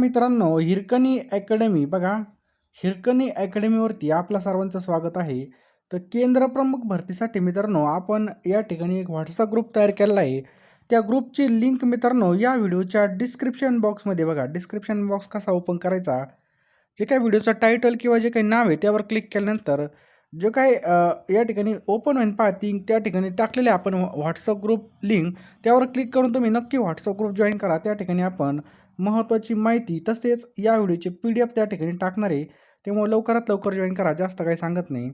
मित्रांनो हिरकणी अकॅडमी बघा. हिरकणी अकॅडमीवरती आपल्या सर्वांचं स्वागत आहे. तर केंद्र प्रमुख भरतीसाठी मित्रांनो आपण या ठिकाणी एक व्हॉट्सअप ग्रुप तयार केलेला आहे. त्या ग्रुपची लिंक मित्रांनो या व्हिडिओच्या डिस्क्रिप्शन बॉक्समध्ये बघा. डिस्क्रिप्शन बॉक्स कसा ओपन करायचा? जे काही व्हिडिओचं टायटल किंवा जे काही नाव आहे त्यावर क्लिक केल्यानंतर जे काही या ठिकाणी ओपन होईल पहा त्या ठिकाणी टाकलेले आपण व्हॉट्सअप ग्रुप लिंक त्यावर क्लिक करून तुम्ही नक्की व्हॉट्सअप ग्रुप जॉईन करा. त्या ठिकाणी आपण महत्त्वाची माहिती तसेच या व्हिडिओची पी डी एफ त्या ठिकाणी टाकणार आहे. त्यामुळे लवकरात लवकर जॉईन करा जास्त काही सांगत नाही.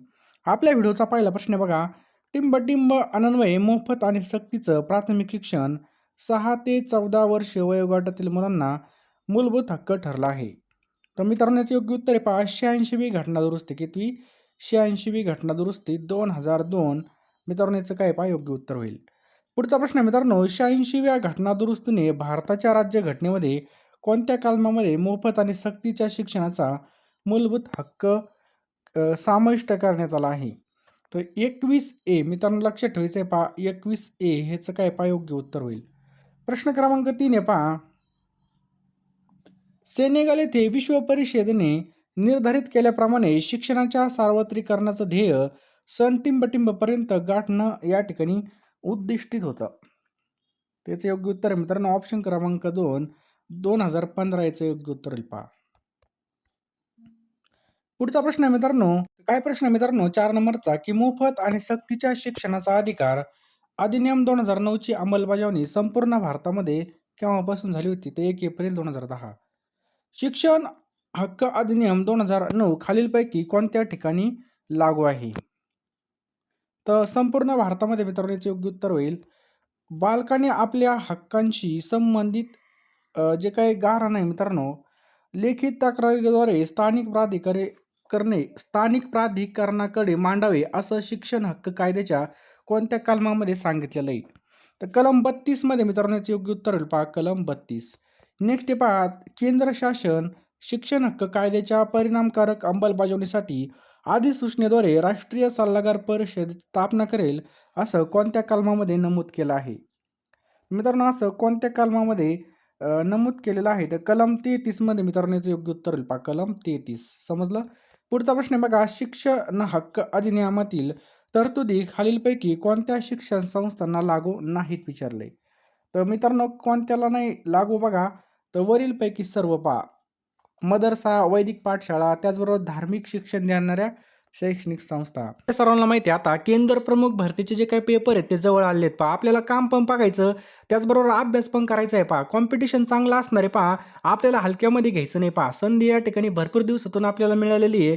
आपल्या व्हिडिओचा पहिला प्रश्न बघा. टिंबटिंब अनन्वय मोफत आणि सक्तीचं प्राथमिक शिक्षण सहा ते चौदा वर्ष वयोगटातील मुलांना मूलभूत हक्क ठरला आहे. तर मित्रांनो याचे योग्य उत्तर आहे ऐंशी बी घटना दुरुस्ती कितवी शहाऐंशीवी घटनादुरुस्ती दोन हजार दोन. मित्रांनो याचं काय पहा? योग्य उत्तर होईल. पुढचा प्रश्न आहे मित्रांनो शहाऐंशीव्या घटनादुरुस्तीने भारताच्या राज्यघटनेमध्ये कोणत्या कलमामध्ये मोफत आणि सक्तीच्या शिक्षणाचा मूलभूत हक्क समाविष्ट करण्यात आला आहे? तर एकवीस ए मित्रांनो लक्षात ठेवायचं आहे पहा एकवीस ए ह्याचं काय पहा? योग्य उत्तर होईल. प्रश्न क्रमांक तीन आहे पहा. सेनेगाल येथे विश्व परिषदेने निर्धारित केल्याप्रमाणे शिक्षणाच्या सार्वत्रिकरणाचं ध्येय सनटिंबटिंबपर्यंत गाठणं या ठिकाणी उद्दिष्टित होतं. त्याचं योग्य उत्तर आहे मित्रांनो ऑप्शन क्रमांक दोन दोन हजार पंधरा याचं योग्य उत्तर पहा. पुढचा प्रश्न आहे मित्रांनो काय प्रश्न आहे मित्रांनो? चार नंबरचा की मोफत आणि सक्तीच्या शिक्षणाचा अधिकार अधिनियम दोन हजार नऊची अंमलबजावणी संपूर्ण भारतामध्ये केव्हापासून झाली होती? ते एक एप्रिल दोन हजार दहा. शिक्षण हक्क अधिनियम दोन हजार नऊ खालीलपैकी कोणत्या ठिकाणी लागू आहे? तर संपूर्ण भारतामध्ये मित्रांनो याचे योग्य उत्तर होईल. बालकाने आपल्या हक्कांशी संबंधित जे काही गारण आहे मित्रांनो लेखित तक्रारीद्वारे स्थानिक प्राधिकारी करणे स्थानिक प्राधिकरणाकडे मांडावे असं शिक्षण हक्क कायद्याच्या कोणत्या कलमामध्ये सांगितलेलं आहे? तर कलम बत्तीसमध्ये मित्रांनो याचे योग्य उत्तर होईल. पहा कलम बत्तीस. नेक्स्ट पहा केंद्र शासन शिक्षण हक्क कायद्याच्या परिणामकारक अंमलबजावणीसाठी अधिसूचनेद्वारे राष्ट्रीय सल्लागार परिषद स्थापना करेल असं कोणत्या कलमामध्ये नमूद केलं आहे? मित्रांनो असं कोणत्या कलमामध्ये नमूद केलेलं आहे? तर कलम तेहतीसमध्ये मित्रांनो याचं योग्य उत्तर होईल. पा कलम तेहतीस. समजलं? पुढचा प्रश्न बघा. शिक्षण हक्क अधिनियमातील तरतुदी खालीलपैकी कोणत्या शिक्षण संस्थांना लागू नाहीत विचारले? तर मित्रांनो कोणत्याला नाही लागू बघा? तर वरीलपैकी सर्व पहा. मदरसा वैदिक पाठशाळा त्याचबरोबर धार्मिक शिक्षण देणाऱ्या शैक्षणिक संस्था. सर्वांना माहिती आहे. आता केंद्र प्रमुख भरतीचे जे काही पेपर आहेत ते जवळ आले आहेत पहा. आपल्याला काम पण बघायचं त्याचबरोबर अभ्यास पण करायचा आहे पहा. कॉम्पिटिशन चांगलं असणार आहे पहा. आपल्याला हलक्यामध्ये घ्यायचं नाही पहा. संधी या ठिकाणी भरपूर दिवसातून आपल्याला मिळालेली आहे.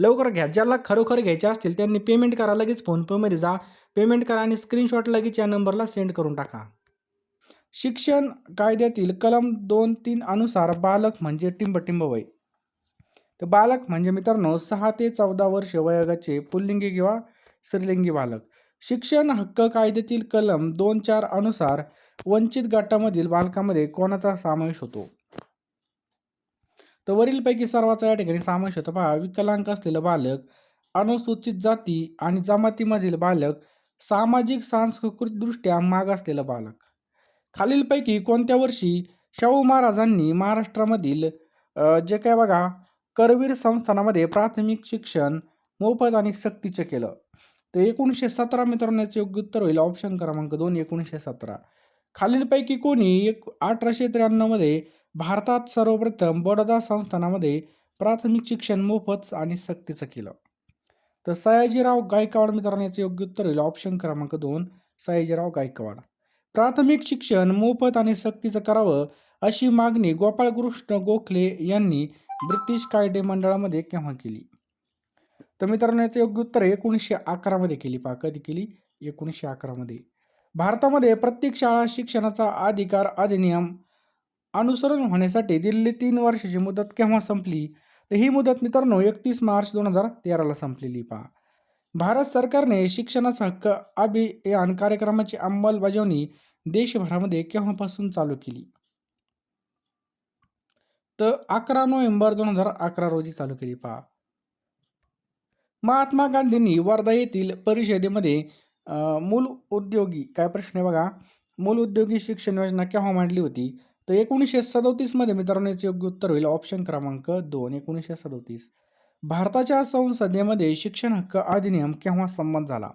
लवकर घ्या. ज्याला खरोखर घ्यायचे असतील त्यांनी पेमेंट करा लगेच फोनपेमध्ये जा. पेमेंट करा आणि स्क्रीनशॉट लगेच या नंबरला सेंड करून टाका. शिक्षण कायद्यातील कलम दोन तीन अनुसार बालक म्हणजे टिंबटिंब वय तर बालक म्हणजे मित्रांनो सहा ते चौदा वर्ष वयोगाचे पुल्लिंगी किंवा स्त्रीलिंगी बालक. शिक्षण हक्क कायद्यातील कलम दोन चार अनुसार वंचित गटामधील बालकामध्ये कोणाचा समावेश होतो? तर वरीलपैकी सर्वांचा या ठिकाणी समावेश होतो पहा. विकलांग असलेलं बालक अनुसूचित जाती आणि जमातीमधील बालक सामाजिक सांस्कृतिकदृष्ट्या माग असलेलं बालक. खालीलपैकी कोणत्या वर्षी शाहू महाराजांनी महाराष्ट्रामधील जे काय बघा करवीर संस्थानामध्ये प्राथमिक शिक्षण मोफत आणि सक्तीचं केलं. तर एकोणीसशे सतरा मित्रांनो याचे योग्य उत्तर होईल ऑप्शन क्रमांक दोन एकोणीसशे सतरा. खालीलपैकी कोणी एक अठराशे त्र्याण्णवमध्ये भारतात सर्वप्रथम बडोदा संस्थानामध्ये प्राथमिक शिक्षण मोफत आणि सक्तीचं केलं. तर सयाजीराव गायकवाड मित्रांनो याचं योग्य उत्तर होईल. ऑप्शन क्रमांक दोन सयाजीराव गायकवाड. प्राथमिक शिक्षण मोफत आणि सक्तीचं करावं अशी मागणी गोपाळकृष्ण गोखले यांनी ब्रिटिश कायदे मंडळामध्ये केव्हा केली? तर मित्रांनो याचं योग्य उत्तर एकोणीसशे अकरामध्ये केली पा कधी केली? एकोणीसशे अकरामध्ये भारतामध्ये प्रत्येक शाळा शिक्षणाचा अधिकार अधिनियम अनुसरण होण्यासाठी दिलेली तीन वर्षाची मुदत केव्हा संपली? तर ही मुदत मित्रांनो एकतीस मार्च दोन हजार तेराला संपलेली पहा. भारत सरकारने शिक्षणाचा हक्क अभियान कार्यक्रमाची अंमलबजावणी देशभरामध्ये केव्हापासून चालू केली? तर अकरा नोव्हेंबर दोन हजार अकरा रोजी चालू केली पहा. महात्मा गांधींनी वर्धा येथील परिषदेमध्ये मूल उद्योगी काय प्रश्न आहे बघा? मूल उद्योगी शिक्षण योजना केव्हा मांडली होती? तर एकोणीसशे सदोतीसमध्ये मित्रांनो याचे योग्य उत्तर होईल. ऑप्शन क्रमांक दोन एकोणीसशे सदोतीस. भारताच्या संसदेमध्ये शिक्षण हक्क अधिनियम केव्हा संमत झाला?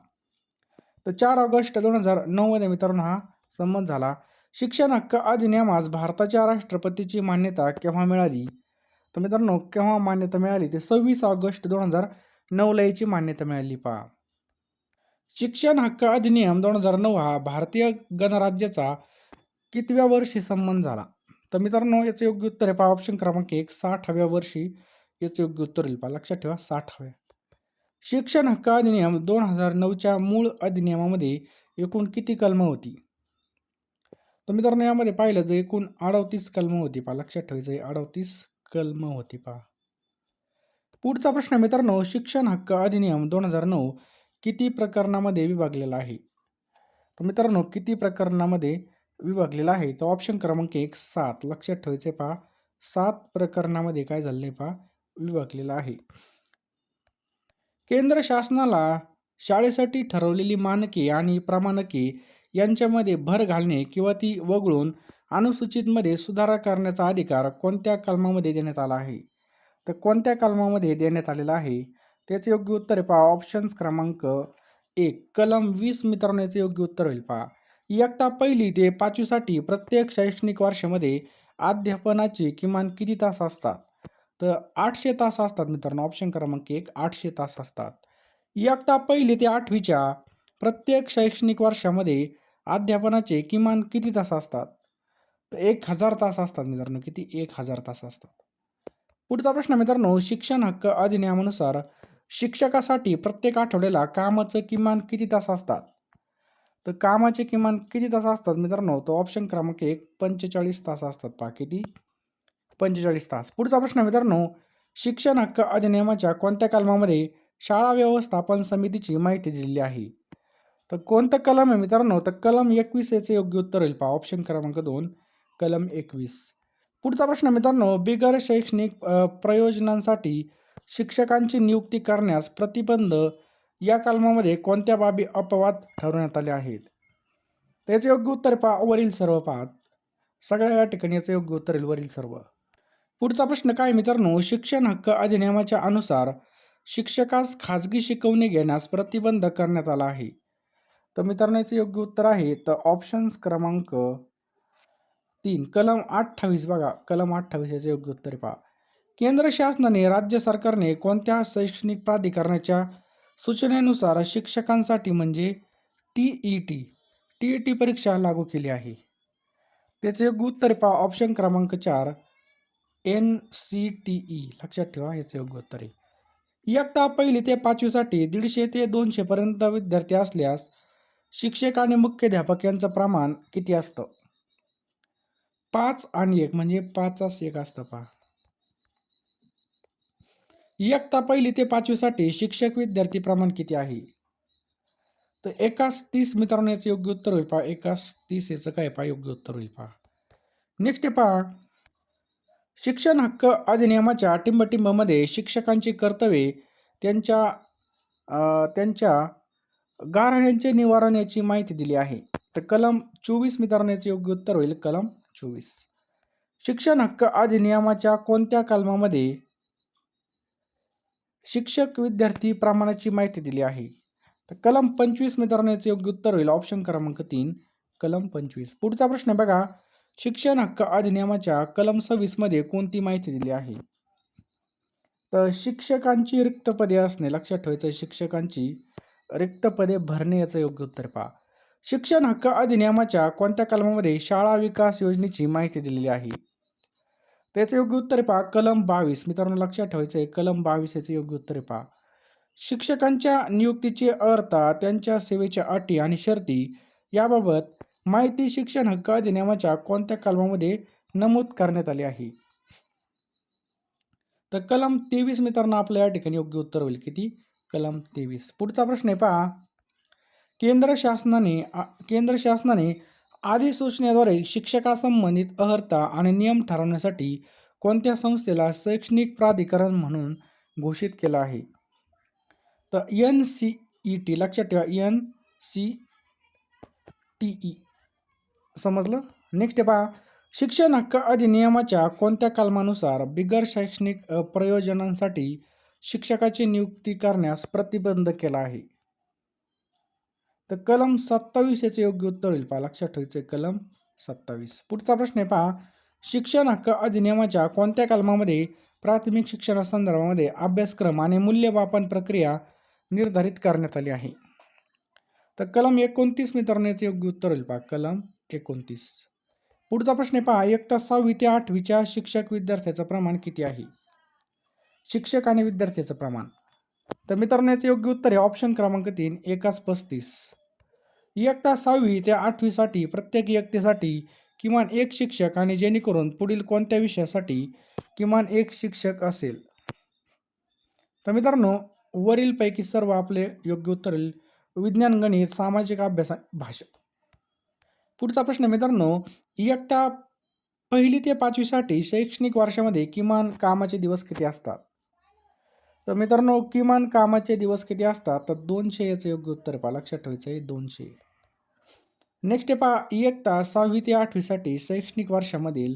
तर चार ऑगस्ट दोन हजार नऊमध्ये मित्रांनो हा संमत झाला. शिक्षण हक्क अधिनियमास भारताच्या राष्ट्रपतीची मान्यता केव्हा मिळाली? तर मित्रांनो केव्हा मान्यता मिळाली? ते सव्वीस ऑगस्ट दोन हजार नऊला याची मान्यता मिळाली पहा. शिक्षण हक्क अधिनियम दोन हजार नऊ हा भारतीय गणराज्याचा कितव्या वर्षी संबंध झाला? तर मित्रांनो याचं योग्य उत्तर आहे पहा ऑप्शन क्रमांक एक साठाव्या वर्षी याचं योग्य उत्तर येईल पहा. लक्षात ठेवा साठाव्या. शिक्षण हक्क अधिनियम दोन हजार नऊच्या मूळ अधिनियमामध्ये एकूण किती कलम होती? तर मित्रांनो यामध्ये पाहिलं तर एकूण अडतीस कलम होती पहा. लक्षात ठेवायचं अडतीस कलम होती पहा. पुढचा प्रश्न मित्रांनो शिक्षण हक्क अधिनियम दोन हजार नऊ किती प्रकरणामध्ये विभागलेला आहे? तर मित्रांनो किती प्रकरणामध्ये विभागलेला आहे. तर ऑप्शन क्रमांक एक सात. लक्षात ठेवायचे पहा. सात प्रकरणामध्ये काय झाले पहा? विभागलेला आहे. केंद्र शासनाला शाळेसाठी ठरवलेली मानके आणि प्रमाणके यांच्यामध्ये भर घालणे किंवा ती वगळून अनुसूचितमध्ये सुधारणा करण्याचा अधिकार कोणत्या कलमामध्ये देण्यात आला आहे? तर कोणत्या कलमामध्ये देण्यात आलेला आहे? त्याचे योग्य उत्तर आहे पहा. ऑप्शन्स क्रमांक एक. कलम वीस मित्रांनो याचे योग्य उत्तर होईल पहा. इयत्ता पहिली ते पाचवीसाठी प्रत्येक शैक्षणिक वर्षामध्ये अध्यापनाचे किमान किती तास असतात? तर आठशे तास असतात मित्रांनो. ऑप्शन क्रमांक एक आठशे तास असतात. इयत्ता पहिली ते आठवीच्या प्रत्येक शैक्षणिक वर्षामध्ये अध्यापनाचे किमान किती तास असतात? तर एक हजार तास असतात मित्रांनो. किती? एक हजार तास असतात. पुढचा प्रश्न मित्रांनो शिक्षण हक्क अधिनियमानुसार शिक्षकासाठी प्रत्येक आठवड्याला कामाचं किमान किती तास असतात? तर कामाचे किमान किती तास असतात मित्रांनो? तो ऑप्शन क्रमांक एक पंचेचाळीस तास असतात. पहा किती? पंचेचाळीस तास. पुढचा प्रश्न मित्रांनो शिक्षण हक्क अधिनियमाच्या कोणत्या कलमामध्ये शाळा व्यवस्थापन समितीची माहिती दिलेली आहे? तर कोणतं कलम आहे मित्रांनो? तर कलम एकवीस याचे योग्य उत्तर होईल. पहा ऑप्शन क्रमांक दोन कलम एकवीस. पुढचा प्रश्न मित्रांनो बिगर शैक्षणिक प्रयोजनांसाठी शिक्षकांची नियुक्ती करण्यास प्रतिबंध या कलमामध्ये कोणत्या बाबी अपवाद ठरवण्यात आले आहेत? त्याचे योग्य उत्तर पहा वरील सर्व पाहत. सगळ्या या ठिकाणी याचं योग्य उत्तर येईल वरील सर्व. पुढचा प्रश्न काय मित्रांनो? शिक्षण हक्क अधिनियमाच्या अनुसार शिक्षकास खाजगी शिकवणी घेण्यास प्रतिबंध करण्यात आला आहे. तर मित्रांनो याचं योग्य उत्तर आहे तर ऑप्शन्स क्रमांक तीन कलम अठ्ठावीस बघा. कलम अठ्ठावीस याचे योग्य उत्तर पहा. केंद्र शासनाने राज्य सरकारने कोणत्या शैक्षणिक प्राधिकरणाच्या सूचनेनुसार शिक्षकांसाठी म्हणजे T E T T E T परीक्षा लागू केली आहे. त्याचे योग्य उत्तर पहा ऑप्शन क्रमांक चार एन सी टी ई लक्षात ठेवा याचे योग्य उत्तर आहे. इयत्ता पहिली ते पाचवीसाठी दीडशे ते दोनशेपर्यंत विद्यार्थी असल्यास शिक्षक आणि मुख्याध्यापक यांचं प्रमाण किती असतं? पाच आणि एक म्हणजे पाचच एक असतं पहा इयत्ता पहिली ते पाचवीसाठी शिक्षक विद्यार्थी प्रमाण किती आहे? तर एकाच तीस मित्रांनो याचं योग्य उत्तर होईल पहा. एकाच तीस याचं काय पहा? योग्य उत्तर होईल पहा. नेक्स्ट पहा. शिक्षण हक्क अधिनियमाच्या टिंबटिंबमध्ये शिक्षकांची कर्तव्ये त्यांच्या त्यांच्या गारण्यांचे निवारण याची माहिती दिली आहे. तर कलम चोवीस मित्रांनो याचे योग्य उत्तर होईल. कलम चोवीस. शिक्षण हक्क अधिनियमाच्या कोणत्या कलमामध्ये शिक्षक विद्यार्थी प्रमाणाची माहिती दिली आहे. तर कलम पंचवीस मित्रांनो याचं योग्य उत्तर होईल. ऑप्शन क्रमांक तीन कलम पंचवीस. पुढचा प्रश्न बघा. शिक्षण हक्क अधिनियमाच्या कलम सव्वीसमध्ये कोणती माहिती दिली आहे? तर शिक्षकांची रिक्त पदे असणे लक्षात ठेवायचं शिक्षकांची रिक्त पदे भरणे याचं योग्य उत्तर पहा. शिक्षण हक्क अधिनियमाच्या कोणत्या कलमामध्ये शाळा विकास योजनेची माहिती दिलेली आहे? त्याचं योग्य उत्तर पहा कलम बावीस. मित्रांनो लक्षात ठेवायचं आहे कलम बावीस याचं योग्य उत्तर पहा. शिक्षकांच्या नियुक्तीचे अर्थ त्यांच्या सेवेच्या अटी आणि शर्ती याबाबत माहिती शिक्षण हक्क अधिनियमाच्या कोणत्या कलमामध्ये नमूद करण्यात आले आहे? तर कलम तेवीस मित्रांनो आपल्या या ठिकाणी योग्य उत्तर होईल. किती? कलम तेवीस. पुढचा प्रश्न आहे पहा. केंद्र शासनाने केंद्र शासनाने अधिसूचनेद्वारे शिक्षकासंबंधित अहर्ता आणि नियम ठरवण्यासाठी कोणत्या संस्थेला शैक्षणिक प्राधिकरण म्हणून घोषित केलं आहे? तर एन सी ई टी लक्षात ठेवा एन सी टी ई समजलं? नेक्स्ट पहा. शिक्षण हक्क अधिनियमाच्या कोणत्या कलमानुसार बिगर शैक्षणिक प्रयोजनांसाठी शिक्षकाची नियुक्ती करण्यास प्रतिबंध केला आहे? तर कलम सत्तावीस याचे योग्य उत्तर होईल. पहा लक्षात ठेवायचे कलम सत्तावीस. पुढचा प्रश्न आहे पहा. शिक्षण हक्क अधिनियमाच्या कोणत्या कलमामध्ये प्राथमिक शिक्षणासंदर्भामध्ये अभ्यासक्रम आणि मूल्यमापन प्रक्रिया निर्धारित करण्यात आली आहे? तर कलम एकोणतीस मित्रांनो याचे योग्य उत्तर होईल पहा. कलम एकोणतीस. पुढचा प्रश्न आहे पहा. तास सहावी ते आठवीच्या शिक्षक विद्यार्थ्याचं प्रमाण किती आहे? शिक्षक आणि विद्यार्थ्याचं प्रमाण. तर मित्रांनो याचं योग्य उत्तर आहे. ऑप्शन क्रमांक तीन एकाच पस्तीस. इयत्ता सहावी ते आठवीसाठी प्रत्येक इयत्तेसाठी किमान एक शिक्षक आणि जेणेकरून पुढील कोणत्या विषयासाठी किमान एक शिक्षक असेल. तर मित्रांनो वरीलपैकी सर्व आपले योग्य उत्तर येईल. विज्ञान गणित सामाजिक अभ्यास भाषा. पुढचा प्रश्न मित्रांनो इयत्ता पहिली ते पाचवीसाठी शैक्षणिक वर्षामध्ये किमान कामाचे दिवस किती असतात? तर मित्रांनो किमान कामाचे दिवस किती असतात? तर दोनशे याचं योग्य उत्तर पहा. लक्षात ठेवायचं आहे दोनशे. नेक्स्ट पहा इयत्ता सहावी ते आठवीसाठी शैक्षणिक वर्षामधील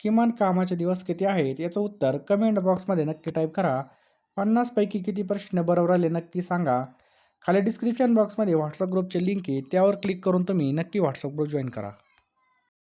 किमान कामाचे दिवस किती आहेत? याचं उत्तर कमेंट बॉक्समध्ये नक्की टाईप करा. पन्नासपैकी किती प्रश्न बरोबर आले नक्की सांगा. खाली डिस्क्रिप्शन बॉक्समध्ये व्हॉट्सअप ग्रुपचे लिंक आहे त्यावर क्लिक करून तुम्ही नक्की व्हॉट्सअप ग्रुप जॉईन करा.